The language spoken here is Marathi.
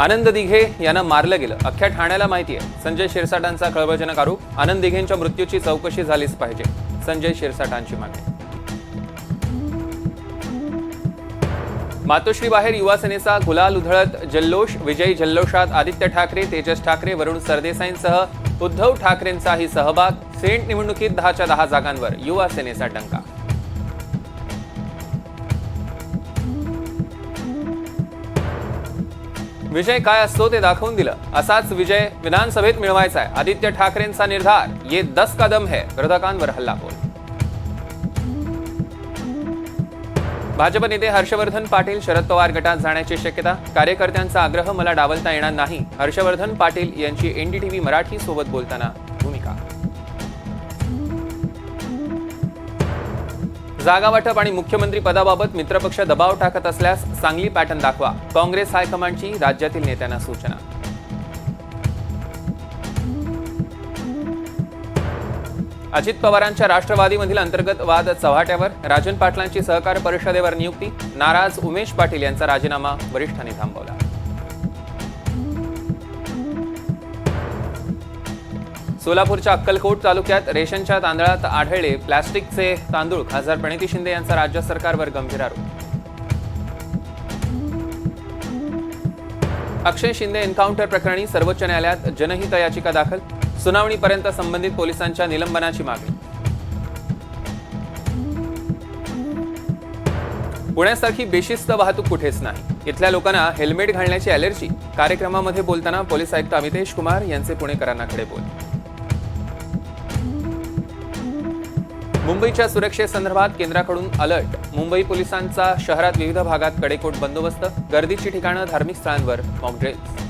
आनंद दिघे यांना मारलं गेलं. अख्ख्या ठाण्याला माहिती आहे. संजय शिरसाटांचा कळवळजनक आरोप. आनंद दिघेंच्या मृत्यूची चौकशी झालीच पाहिजे. संजय शिरसाटांची मागणी. मातोश्री बाहेर युवा सेनेचा गुलाल उधळत जल्लोष विजयी जल्लोषात आदित्य ठाकरे तेजस ठाकरे वरुण सरदेसाईंसह उद्धव ठाकरेंचाही सहभाग. सेंट निवडणुकीत दहाच्या दहा जागांवर युवा सेनेचा विजय काय असतो ते दाखवून दिलं. असाच विजय विधानसभेत मिळवायचा आहे आदित्य ठाकरेंचा निर्धार. ये दस कदम है. विरोधकांवर हल्लाबोल भाजप नेते हर्षवर्धन पाटील शरद पवार गटात जाण्याची शक्यता. कार्यकर्त्यांचा आग्रह मला डावलता येणार नाही. हर्षवर्धन पाटील यांची एनडीटीव्ही मराठी सोबत बोलताना भूमिका. जागा वाटप आणि मुख्यमंत्री पदाबाबत मित्रपक्ष दबाव टाकत असल्यास चांगली पॅटर्न दाखवा. काँग्रेस हायकमांडची राज्यातील नेत्यांना सूचना. अजित पवारांच्या राष्ट्रवादीमधील अंतर्गत वाद चव्हाट्यावर राजन पाटलांची सहकार परिषदेवर नियुक्ती नाराज उमेश पाटील यांचा राजीनामा वरिष्ठांनी थांबवला. सोलापूरच्या अक्कलकोट तालुक्यात रेशनच्या तांदळात आढळले प्लॅस्टिकचे तांदूळ. खासदार प्रणिती शिंदे यांचा राज्य सरकारवर गंभीर आरोप. अक्षय शिंदे एन्काउंटर प्रकरणी सर्वोच्च न्यायालयात जनहित याचिका दाखल. सुनावणीपर्यंत संबंधित पोलिसांच्या निलंबनाची मागणी. पुण्यासारखी बेशिस्त वाहतूक कुठेच नाही. इथल्या लोकांना हेल्मेट घालण्याची अलर्जी कार्यक्रमामध्ये बोलताना पोलीस आयुक्त अमितेश कुमार यांचे पुणेकरांना खडे बोल. मुंबईच्या सुरक्षेसंदर्भात केंद्राकडून अलर्ट. मुंबई पोलिसांचा शहरात विविध भागात कडेकोट बंदोबस्त गर्दीची ठिकाणं धार्मिक स्थळांवर मॉकड्रिल्स